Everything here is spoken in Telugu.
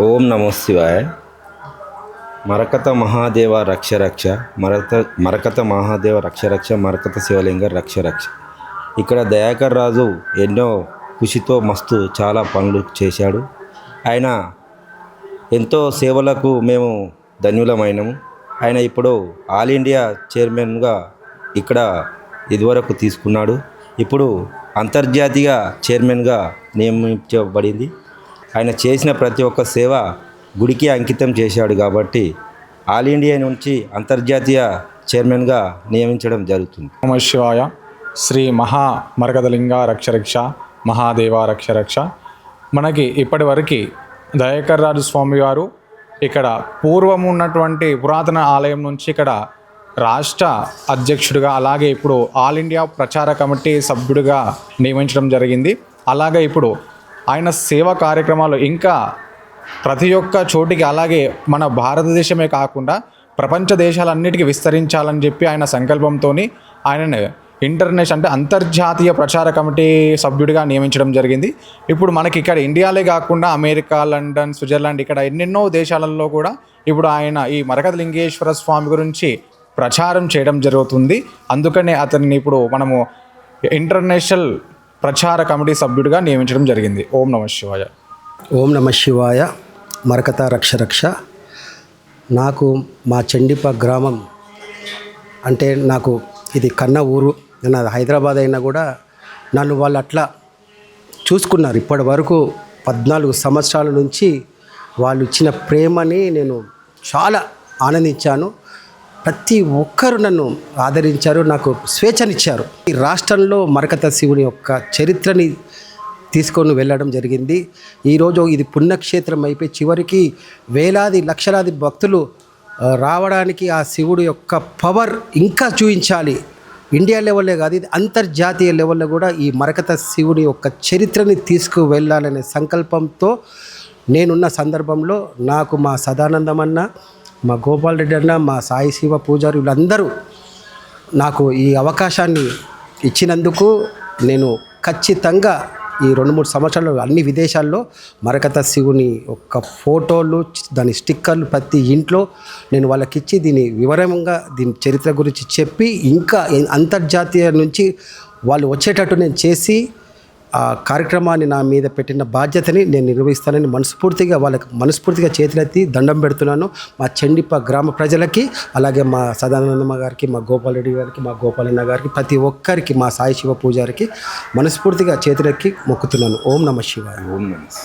ఓం నమో శివాయ. మరకత మహాదేవ రక్ష రక్ష మరత మరకత మహాదేవ రక్ష రక్ష మరకత శివలింగ రక్ష రక్ష. ఇక్కడ దయాకర్ రాజు ఎన్నో కృషితో మస్తు చాలా పనులు చేశాడు. ఆయన ఎంతో సేవలకు మేము ధన్యులమైనము. ఆయన ఇప్పుడు ఆల్ ఇండియా చైర్మన్గా ఇక్కడ ఇదివరకు తీసుకున్నాడు. ఇప్పుడు అంతర్జాతీయ చైర్మన్గా నియమించబడింది. ఆయన చేసిన ప్రతి ఒక్క సేవ గుడికి అంకితం చేశాడు కాబట్టి ఆల్ ఇండియా నుంచి అంతర్జాతీయ చైర్మన్గా నియమించడం జరుగుతుంది. నమ శివాయ. శ్రీ మహా మరగదలింగ రక్షరక్ష మహాదేవ రక్షరక్ష. మనకి ఇప్పటి వరకు రాజు స్వామి గారు ఇక్కడ పూర్వం ఉన్నటువంటి పురాతన ఆలయం నుంచి ఇక్కడ రాష్ట్ర అధ్యక్షుడిగా అలాగే ఇప్పుడు ఆల్ ఇండియా ప్రచార కమిటీ సభ్యుడిగా నియమించడం జరిగింది. అలాగే ఇప్పుడు ఆయన సేవా కార్యక్రమాలు ఇంకా ప్రతి ఒక్క చోటికి అలాగే మన భారతదేశమే కాకుండా ప్రపంచ దేశాలన్నిటికీ విస్తరించాలని చెప్పి ఆయన సంకల్పంతో ఆయనను ఇంటర్నేషనల్ అంటే అంతర్జాతీయ ప్రచార కమిటీ సభ్యుడిగా నియమించడం జరిగింది. ఇప్పుడు మనకి ఇక్కడ ఇండియాలే కాకుండా అమెరికా లండన్ స్విట్జర్లాండ్ ఇక్కడ ఎన్నెన్నో దేశాలలో కూడా ఇప్పుడు ఆయన ఈ మరకత లింగేశ్వర స్వామి గురించి ప్రచారం చేయడం జరుగుతుంది. అందుకనే అతన్ని ఇప్పుడు మనము ఇంటర్నేషనల్ ప్రచార కమిటీ సభ్యుడిగా నియమించడం జరిగింది. ఓం నమ శివాయ. ఓం నమ శివాయ. మరకత రక్ష రక్ష. నాకు మా చండిప గ్రామం అంటే నాకు ఇది కన్న ఊరు. నాది హైదరాబాద్ అయినా కూడా నన్ను వాళ్ళు అట్లా చూసుకున్నారు. ఇప్పటి వరకు పద్నాలుగు సంవత్సరాల నుంచి వాళ్ళు ఇచ్చిన ప్రేమని నేను చాలా ఆనందించాను. ప్రతి ఒక్కరు నన్ను ఆదరించారు నాకు స్వేచ్ఛనిచ్చారు. ఈ రాష్ట్రంలో మరకత శివుని యొక్క చరిత్రని తీసుకొని వెళ్ళడం జరిగింది. ఈరోజు ఇది పుణ్యక్షేత్రం అయిపోయి చివరికి వేలాది లక్షలాది భక్తులు రావడానికి ఆ శివుడు యొక్క పవర్ ఇంకా చూపించాలి. ఇండియా లెవెల్లో కాదు ఇది అంతర్జాతీయ లెవెల్లో కూడా ఈ మరకత శివుడి యొక్క చరిత్రని తీసుకువెళ్ళాలనే సంకల్పంతో నేనున్న సందర్భంలో నాకు మా సదానందం అన్న మా గోపాల్ రెడ్డి అన్న మా సాయి శివ పూజారి వీళ్ళందరూ నాకు ఈ అవకాశాన్ని ఇచ్చినందుకు నేను ఖచ్చితంగా ఈ రెండు మూడు సంవత్సరాలు అన్ని విదేశాల్లో మరకత శివుని యొక్క ఫోటోలు దాని స్టిక్కర్లు ప్రతి ఇంట్లో నేను వాళ్ళకి ఇచ్చి దీని వివరంగా దీని చరిత్ర గురించి చెప్పి ఇంకా అంతర్జాతీయ నుంచి వాళ్ళు వచ్చేటట్టు నేను చేసి ఆ కార్యక్రమాన్ని నా మీద పెట్టిన బాధ్యతని నేను నిర్వహిస్తానని మనస్ఫూర్తిగా వాళ్ళకి మనస్ఫూర్తిగా చేతులెత్తి దండం పెడుతున్నాను. మా చండిప గ్రామ ప్రజలకి అలాగే మా సదానందమ్మ గారికి మా గోపాల్ రెడ్డి గారికి మా గోపాలన్న గారికి ప్రతి ఒక్కరికి మా సాయి శివ పూజారికి మనస్ఫూర్తిగా చేతులెక్కి మొక్కుతున్నాను. ఓం నమ శివాయ. ఓం నమస్